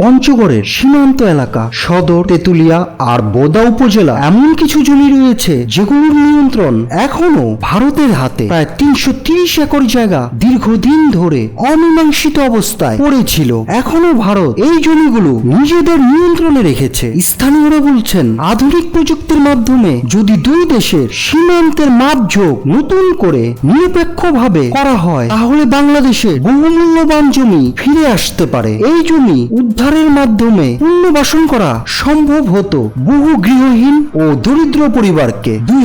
পঞ্চগড়ের সীমান্ত এলাকা, সদর, তেতুলিয়া আর বোদা উপজেলা এমন কিছু জমি রয়েছে যেগুলোর নিয়ন্ত্রণ এখনও ভারতের হাতে। প্রায় তিনশো তিরিশ একর জায়গা দীর্ঘদিন ধরে অমীমাংসিত অবস্থায় পড়েছিল। এখনও ভারত এই জমিগুলো নিজেদের নিয়ন্ত্রণে রেখেছে। স্থানীয়রা বলছেন, আধুনিক প্রযুক্তির মাধ্যমে যদি দুই দেশের সীমান্তের মাপঝোঁক নতুন করে নিরপেক্ষভাবে করা হয়, তাহলে বাংলাদেশে বহুমূল্যবান জমি ফিরে আসতে পারে। এই জমি উদ্ধারের মাধ্যমে পুনর্বাসন করা সম্ভব হতো বহু গৃহহীন ও দরিদ্র পরিবারকে। দুই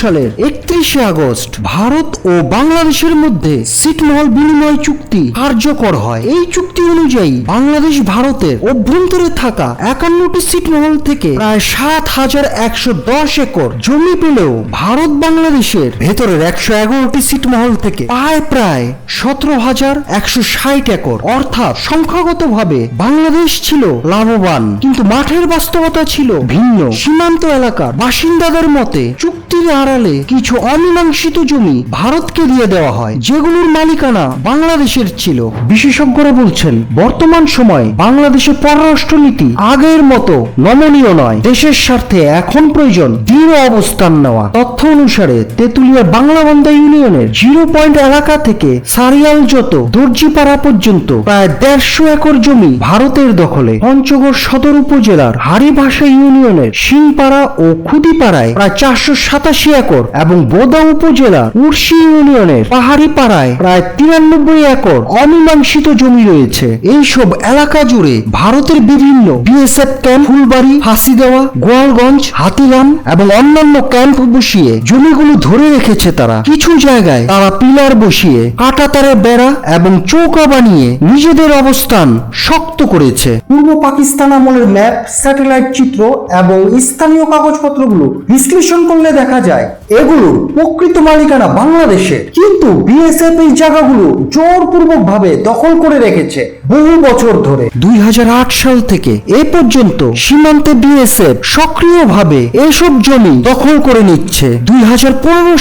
সালের একত্রিশে আগস্ট ভারত ও বাংলাদেশের মধ্যে সিটমহল বিনিময় চুক্তি কার্যকর হয়। এই চুক্তি অনুযায়ী বাংলাদেশ ভারতের অভ্যন্তরে থাকা একান্নটি সিটমহল থেকে প্রায় সাত হাজার একশো দশ একর জমি পেলেও ভারত বাংলাদেশের ভেতরের একশো এগারোটি সিটমহল থেকে পায় প্রায় সতেরো হাজার একশো ষাট একর, অর্থাৎ সংখ্যাগতভাবে বাংলাদেশ ছিল লাভবান কিন্তু মাঠের বাস্তবতা ছিল ভিন্ন। সীমান্ত এলাকার বাসিন্দাদের মতে চুক্তির আড়ালে কিছু অমীমাংসিত জমি ভারতকে দিয়ে দেওয়া হয়, যেগুলোর মালিকানা বাংলাদেশের ছিল। বিশেষজ্ঞরা বলছেন, বর্তমান সময়ে বাংলাদেশের পররাষ্ট্রনীতি আগের মতো নমনীয় নয়। দেশের স্বার্থে এখন প্রয়োজন দৃঢ় অবস্থান নেওয়া। তথ্য অনুসারে, তেতুলিয়া বাংলাবান্ধা ইউনিয়নের জিরো পয়েন্ট এলাকা থেকে সারিয়াল যত দর্জিপাড়া পর্যন্ত প্রায় দেড়শো একর জমি ভারতের দখলে। পঞ্চগড় সদর উপজেলার হারিভাষা ইউনিয়নের সিংপাড়া ও খুদিপাড়ায় প্রায় চারশো সাতাশি একর এবং বোদা উপজেলার উর্শি ইউনিয়নের পাহাড়ি পাড়ায় প্রায় তিরানব্বই একর অমীমাংসিত জমি রয়েছে। এইসব এলাকা জুড়ে ভারতের বিভিন্ন বিএসএফ ক্যাম্প, ফুলবাড়ি ফাঁসি দেওয়া গোয়ালগঞ্জ হাতিরাম এবং অন্যান্য ক্যাম্প বসিয়ে জমিগুলো ধরে রেখেছে তারা। কিছু জায়গায় তারা পিলার বসিয়ে কাটাতারের বেড়া এবং চৌকা বানিয়ে নিজেদের অবস্থান শক্ত করেছে। পূর্ব পাকিস্তান আমলের ম্যাপ, স্যাটেলাইট চিত্র এবং স্থানীয় কাগজপত্রগুলো বিশ্লেষণ করলে দেখা যায়, এগুলোর প্রকৃত মালিকানা বাংলাদেশের কিন্তু বিএসএফ এই জায়গাগুলো জোরপূর্বক ভাবে দখল করে রেখেছে বহু বছর ধরে। দুই সাল থেকে এ পর্যন্ত সীমান্তে বিএসএফ সক্রিয়ভাবে এসব জমি দখল করে নিচ্ছে। দুই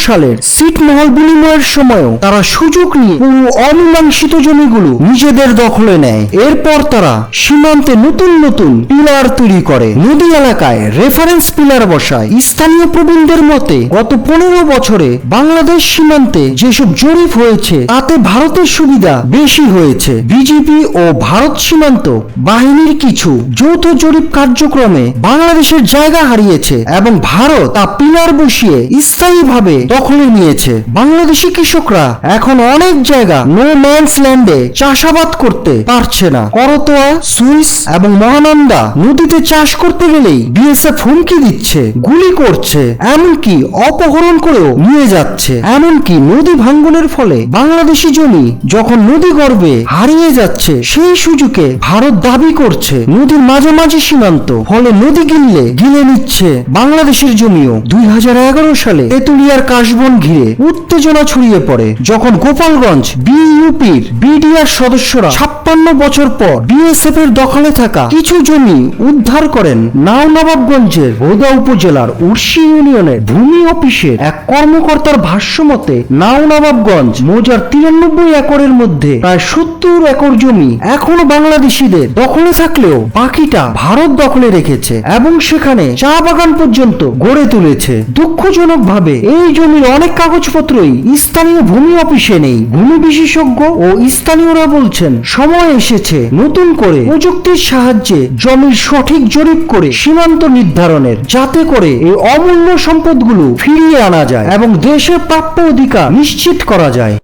সালের সিটমহল বিনিময়ের সময়ও তারা সুযোগ নিয়ে পুরো অমীমাংসিত জমিগুলো নিজেদের দখলে নেয়। এরপর তারা সীমান্তে নতুন নতুন পিলার তৈরি করে। নদী এলাকায় রেফারেন্স পিলার বসায়। স্থানীয় প্রবীণদের মতে গত পনেরো বছরে বাংলাদেশ সীমান্তে যেসব জরিপ হয়েছে, তাতে ভারতের সুবিধা বেশি হয়েছে। বিজেপি ও ভারত সীমান্ত বাহিনীর কিছু যৌথ জরিপ কার্যক্রমে বাংলাদেশের জায়গা হারিয়েছে এবং ভারত তা পিলার বসিয়ে স্থায়ীভাবে দখলে নিয়েছে। বাংলাদেশি কৃষকরা এখন অনেক জায়গা নো ম্যানস ল্যান্ডে চাষাবাদ করতে পারছে না। করতোয়া, সুইস এবং মহানন্দা নদীতে চাষ করতে গেলেই বিএসএফ হুমকি দিচ্ছে, গুলি করছে, এমনকি অপহরণ করেও নিয়ে যাচ্ছে। এমনকি নদী ভাঙ্গনের ফলে বাংলাদেশি জমি যখন নদী গর্ভে হারিয়ে যাচ্ছে, সেই সুযোগে ভারত দাবি করছে, নদীর মাঝামাঝি সীমান্ত ফলে নদী গিললে গিলে নিচ্ছে বাংলাদেশের জমিও। দুই সালে তেতুলিয়ার কাশবন ঘিরে উত্তেজনা ছড়িয়ে পড়ে, যখন গোপালগঞ্জ বিইউপির বিডিআর সদস্যরা ছাপ্পান্ন বছর পর বিএসএফ এর দখলে থাকা কিছু জমি উদ্ধার করেন নাও নবাবগঞ্জের বোদা উপজেলার উর্শি ইউনিয়নের ভূমি অফিসের এক কর্মকর্তার ভাষ্য মতে নাও নবাবগঞ্জ মৌজার তিরানব্বই একরের মধ্যে প্রায় সত্তর একর জমি এখনও বাংলাদেশিদের দখলে থাকলেও বাকিটা ভারত দখলে রেখেছে এবং সেখানে চা বাগান পর্যন্ত গড়ে তুলেছে। দুঃখজনক ভাবে এই জমির অনেক কাগজপত্রই স্থানীয় ভূমি অফিসে নেই। ভূমি বিশেষজ্ঞ ও স্থানীয়রা বলছেন, সময় এসেছে নতুন করে প্রযুক্তির সাহায্যে জমির সঠিক জরিপ করে সীমান্ত নির্ধারণের, যাতে করে এই অমূল্য সম্পদগুলো ফিরিয়ে আনা যায় এবং দেশের প্রাপ্য অধিকার নিশ্চিত করা যায়।